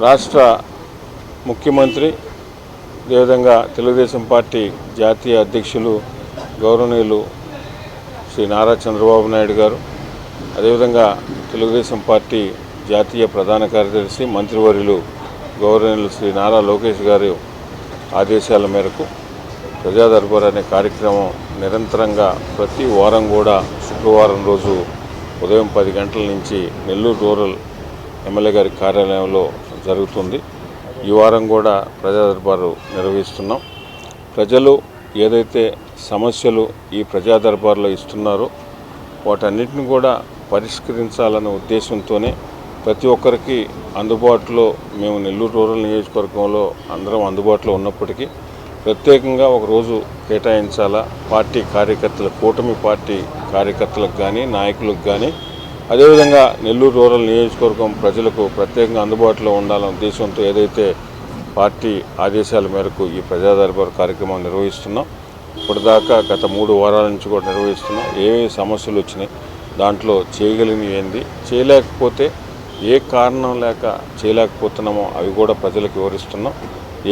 రాష్ట్ర ముఖ్యమంత్రి అదేవిధంగా తెలుగుదేశం పార్టీ జాతీయ అధ్యక్షులు గౌరవనీయులు శ్రీ నారా చంద్రబాబు నాయుడు గారు అదేవిధంగా తెలుగుదేశం పార్టీ జాతీయ ప్రధాన కార్యదర్శి మంత్రివర్యులు గౌరవనీయులు శ్రీ నారా లోకేష్ గారి ఆదేశాల మేరకు ప్రజా దర్బార్ అనే కార్యక్రమం నిరంతరంగా ప్రతి వారం కూడా శుక్రవారం రోజు ఉదయం పది గంటల నుంచి నెల్లూరు రూరల్ ఎమ్మెల్యే గారి కార్యాలయంలో జరుగుతుంది. ఈ వారం కూడా ప్రజా దర్బారు నిర్వహిస్తున్నాం. ప్రజలు ఏదైతే సమస్యలు ఈ ప్రజా దర్బార్లో ఇస్తున్నారో వాటన్నిటిని కూడా పరిష్కరించాలనే ఉద్దేశంతోనే ప్రతి ఒక్కరికి అందుబాటులో మేము నెల్లూరు రూరల్ నియోజకవర్గంలో అందరం అందుబాటులో ఉన్నప్పటికీ ప్రత్యేకంగా ఒక రోజు కేటాయించాలా? పార్టీ కార్యకర్తల కూటమి పార్టీ కార్యకర్తలకు కానీ నాయకులకు కానీ అదేవిధంగా నెల్లూరు రూరల్ నియోజకవర్గం ప్రజలకు ప్రత్యేకంగా అందుబాటులో ఉండాలనే ఉద్దేశంతో ఏదైతే పార్టీ ఆదేశాల మేరకు ఈ ప్రజాదర్బార్ కార్యక్రమం నిర్వహిస్తున్నాం ఇప్పటిదాకా గత మూడు వారాల నుంచి కూడా నిర్వహిస్తున్నాం. ఏమేమి సమస్యలు వచ్చినాయి దాంట్లో చేయగలిగినవి ఏంది? చేయలేకపోతే ఏ కారణం లేక చేయలేకపోతున్నామో అవి కూడా ప్రజలకు వివరిస్తున్నాం.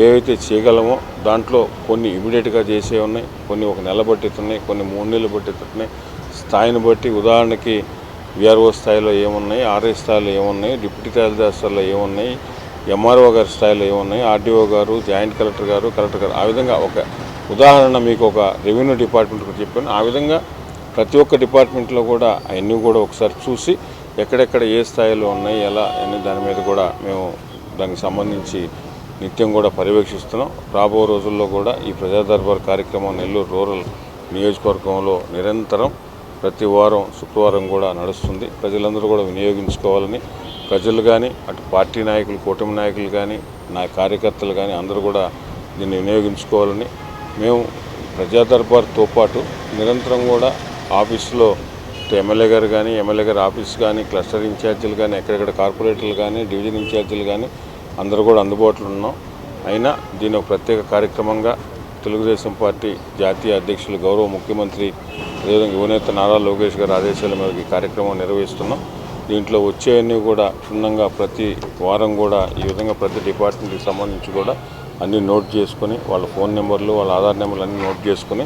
ఏవైతే చేయగలమో దాంట్లో కొన్ని ఇమీడియట్గా చేసే ఉన్నాయి కొన్ని ఒక నెల పట్టిస్తున్నాయి కొన్ని మూడు నెలలు పట్టిస్తున్నాయి స్థాయిని బట్టి ఉదాహరణకి విఆర్ఓ స్థాయిలో ఏమున్నాయి ఆర్ఐ స్థాయిలో ఏమున్నాయి డిప్యూటీ తహసీల్దార్లో ఏమున్నాయి ఎంఆర్ఓ గారి స్థాయిలో ఏమున్నాయి ఆర్డీఓ గారు జాయింట్ కలెక్టర్ గారు కలెక్టర్ గారు. ఆ విధంగా ఒక ఉదాహరణ మీకు ఒక రెవెన్యూ డిపార్ట్మెంట్ కూడా చెప్పాను. ఆ విధంగా ప్రతి ఒక్క డిపార్ట్మెంట్లో కూడా అవన్నీ కూడా ఒకసారి చూసి ఎక్కడెక్కడ ఏ స్థాయిలో ఉన్నాయి ఎలా అనే దాని మీద కూడా మేము దానికి సంబంధించి నిత్యం కూడా పర్యవేక్షిస్తున్నాం. రాబో రోజుల్లో కూడా ఈ ప్రజా దర్బార్ కార్యక్రమం నెల్లూరు రూరల్ నియోజకవర్గంలో నిరంతరం ప్రతి వారం శుక్రవారం కూడా నడుస్తుంది. ప్రజలందరూ కూడా వినియోగించుకోవాలని ప్రజలు కానీ అటు పార్టీ నాయకులు కూటమి నాయకులు కానీ నా కార్యకర్తలు కానీ అందరూ కూడా దీన్ని వినియోగించుకోవాలని మేము ప్రజా దర్బార్తో పాటు నిరంతరం కూడా ఆఫీసులో ఎమ్మెల్యే గారు కానీ ఎమ్మెల్యే గారి ఆఫీస్ కానీ క్లస్టర్ ఇన్ఛార్జీలు కానీ ఎక్కడెక్కడ కార్పొరేటర్లు కానీ డివిజన్ ఇన్ఛార్జీలు కానీ అందరూ కూడా అందుబాటులో ఉన్నాం. అయినా దీని ఒక ప్రత్యేక కార్యక్రమంగా తెలుగుదేశం పార్టీ జాతీయ అధ్యక్షులు గౌరవ ముఖ్యమంత్రి అదేవిధంగా యువనేత నారా లోకేష్ గారి ఆదేశాల మేరకు ఈ కార్యక్రమం నిర్వహిస్తున్నాం. దీంట్లో వచ్చేవన్నీ కూడా క్షుణ్ణంగా ప్రతి వారం కూడా ఈ విధంగా ప్రతి డిపార్ట్మెంట్కి సంబంధించి కూడా అన్నీ నోట్ చేసుకొని వాళ్ళ ఫోన్ నెంబర్లు వాళ్ళ ఆధార్ నెంబర్లు అన్నీ నోట్ చేసుకొని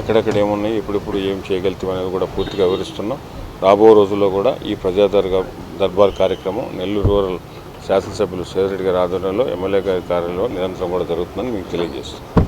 ఎక్కడెక్కడ ఏమున్నాయి ఇప్పుడిప్పుడు ఏం చేయగలుగుతాం అనేది కూడా పూర్తిగా వివరిస్తున్నాం. రాబో రోజుల్లో కూడా ఈ ప్రజాదర్గా దర్బార్ కార్యక్రమం నెల్లూరు రూరల్ శాసనసభ్యులు సేదరెడ్డి గారి ఆధ్వర్యంలో ఎమ్మెల్యే గారి కార్యాలయంలో నిరంతరం కూడా జరుగుతుందని మీకు తెలియజేస్తున్నాం.